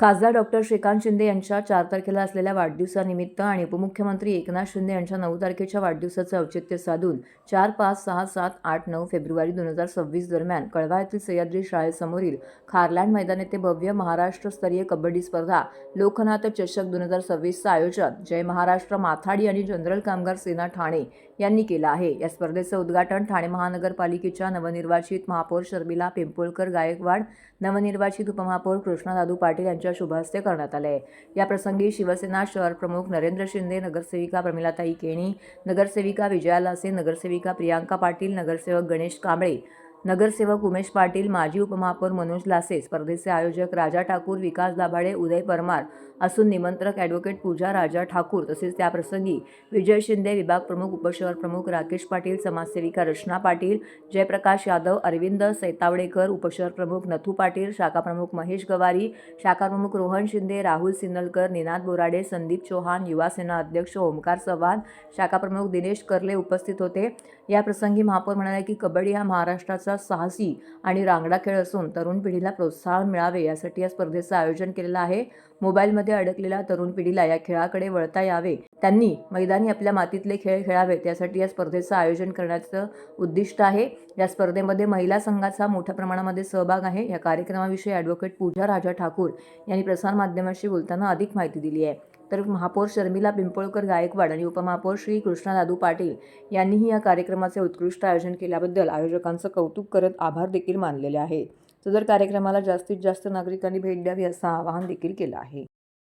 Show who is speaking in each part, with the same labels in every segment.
Speaker 1: खासदार डॉक्टर श्रीकांत शिंदे यांच्या चार तारखेला असलेल्या वाढदिवसानिमित्त आणि उपमुख्यमंत्री एकनाथ शिंदे यांच्या नऊ तारखेच्या वाढदिवसाचं औचित्य साधून चार पाच सहा सात आठ नऊ फेब्रुवारी दोन हजार सव्वीस दरम्यान कळवा येथील सह्याद्री शाळेसमोरील खारलँड मैदान येथे भव्य महाराष्ट्रस्तरीय कबड्डी स्पर्धा लोकनाथ चषक दोन हजार सव्वीसचं आयोजन जय महाराष्ट्र माथाडी आणि जनरल कामगार सेना ठाणे यांनी केलं आहे. या स्पर्धेचं उद्घाटन ठाणे महानगरपालिकेच्या नवनिर्वाचित महापौर शर्मिला पिंपोळकर गायकवाड नवनिर्वाचित उपमहापौर कृष्णादादू पाटील यांच्या शुभहस्ते करण्यात आले. याप्रसंगी या प्रसंगी शिवसेना शहर प्रमुख नरेंद्र शिंदे नगरसेविका प्रमिलाताई केणी नगरसेविका विजया लासे नगरसेविका प्रियांका पाटील नगरसेवक गणेश कांबळे नगरसेवक उमेश पाटील माजी उपमहापौर मनोज लासे स्पर्धेचे आयोजक राजा ठाकूर विकास दाभाडे उदय परमार असून निमंत्रक ॲडव्होकेट पूजा राजा ठाकूर तसेच त्याप्रसंगी विजय शिंदे विभाग प्रमुख उपशहर प्रमुख राकेश पाटील समाजसेविका रचना पाटील जयप्रकाश यादव अरविंद सैतावडेकर उपशहर प्रमुख नथू पाटील शाखा प्रमुख महेश गवारी शाखाप्रमुख रोहन शिंदे राहुल सिन्नलकर निनाद बोराडे संदीप चौहान युवा सेना अध्यक्ष ओमकार चव्हाण शाखा प्रमुख दिनेश कर्ले उपस्थित होते. या प्रसंगी महापौर म्हणाले की कबड्डी हा महाराष्ट्राचा साहसी आणि रांगडा खेळ असून तरुण पिढीला प्रोत्साहन मिळावे यासाठी या स्पर्धेचं आयोजन केलेलं आहे. मोबाईलमध्ये अडकलेल्या तरुण पिढीला या खेळाकडे वळता यावे. त्यांनी मैदानी आपल्या मातीतले खेळ खेळावेत यासाठी या स्पर्धेचं आयोजन करण्याचं उद्दिष्ट आहे. या स्पर्धेमध्ये महिला संघाचा मोठ्या प्रमाणामध्ये सहभाग आहे. या कार्यक्रमाविषयी ॲडव्होकेट पूजा राजा ठाकूर यांनी प्रसारमाध्यमांशी बोलताना अधिक माहिती दिली आहे. तर महापौर शर्मिला पिंपळकर गायकवाड आणि उपमहापौर श्री कृष्णादादू पाटील यांनीही या कार्यक्रमाचे उत्कृष्ट आयोजन केल्याबद्दल आयोजकांचं कौतुक करत आभार देखील मानलेले आहेत. सदर कार्यक्रमाला जास्तीत जास्त नागरिकांनी भेट द्यावी असं आवाहन देखील केलं आहे.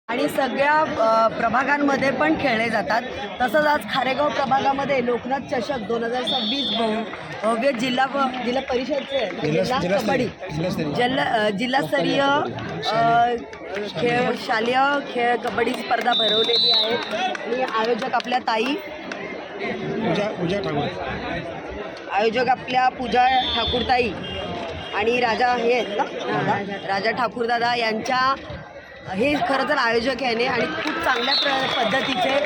Speaker 2: आणि सगळ्या प्रभागांमध्ये पण खेळले जातात. तसंच आज खारेगाव प्रभागामध्ये लोकनाथ चषक दोन हजार सव्वीस भव्य जिल्हा जिल्हा परिषदचे जिल्हा कबड्डी जिल्हा जिल्हास्तरीय खेळ शालेय खेळ कबड्डी स्पर्धा भरवलेली आहे. आणि आयोजक आपल्या ताई.
Speaker 3: पूजा पूजा ठाकूर.
Speaker 2: आयोजक आपल्या पूजा ठाकूरताई आणि राजा हे आहेत ना? राजा ठाकूरदादा यांच्या हे खरं तर आयोजक आहे आणि खूप चांगल्या प्र पद्धतीचे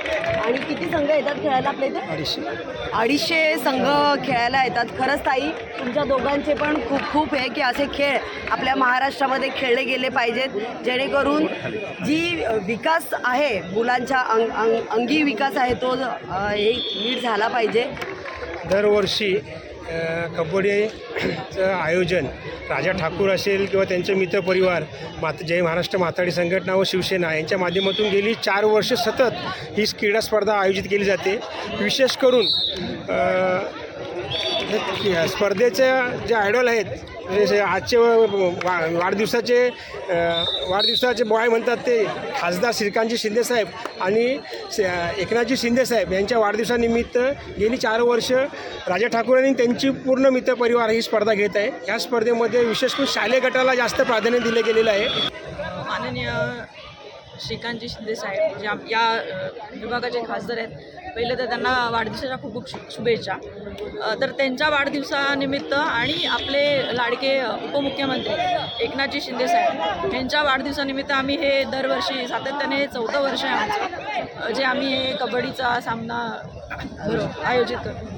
Speaker 2: आणि किती संघ येतात खेळायला आपल्या इथे?
Speaker 3: अडीचशे.
Speaker 2: अडीचशे संघ खेळायला येतात. खरंच ताई तुमच्या दोघांचे पण खूप खूप आहे की असे खेळ आपल्या महाराष्ट्रामध्ये खेळले गेले पाहिजेत जेणेकरून जी विकास आहे मुलांच्या अंग अंग अंगी विकास आहे तो हे नीट झाला पाहिजे.
Speaker 3: दरवर्षी कबड्डीचं आयोजन राजा ठाकूर असेल किंवा त्यांचे मित्रपरिवार मात जय महाराष्ट्र माथाडी संघटना व शिवसेना यांच्या माध्यमातून गेली चार वर्ष सतत ही क्रीडा स्पर्धा आयोजित केली जाते. विशेष करून स्पर्धेच्या या जे आयडॉल आहेत म्हणजे आजचे वाढदिवसाचे वाढदिवसाचे बॉय म्हणतात ते खासदार श्रीकांतजी शिंदेसाहेब आणि एकनाथजी शिंदेसाहेब यांच्या वाढदिवसानिमित्त गेली चार वर्ष राजा ठाकूर आणि त्यांची पूर्ण मित्रपरिवार ही स्पर्धा घेत आहे. या स्पर्धेमध्ये विशेष करून शालेय गटाला जास्त प्राधान्य दिले गेलेलं आहे.
Speaker 4: माननीय श्रीकांतजी शिंदेसाहेब ज्या जे या विभागाचे खासदार आहेत पहिलं तर त्यांना वाढदिवसाच्या खूप खूप शु- शुभेच्छा. तर त्यांच्या वाढदिवसानिमित्त आणि आपले लाडके उपमुख्यमंत्री एकनाथजी शिंदेसाहेब यांच्या वाढदिवसानिमित्त आम्ही हे दरवर्षी सातत्याने चौथं वर्ष आहे आमचं जे आम्ही हे कबड्डीचा सामना आयोजित करतो.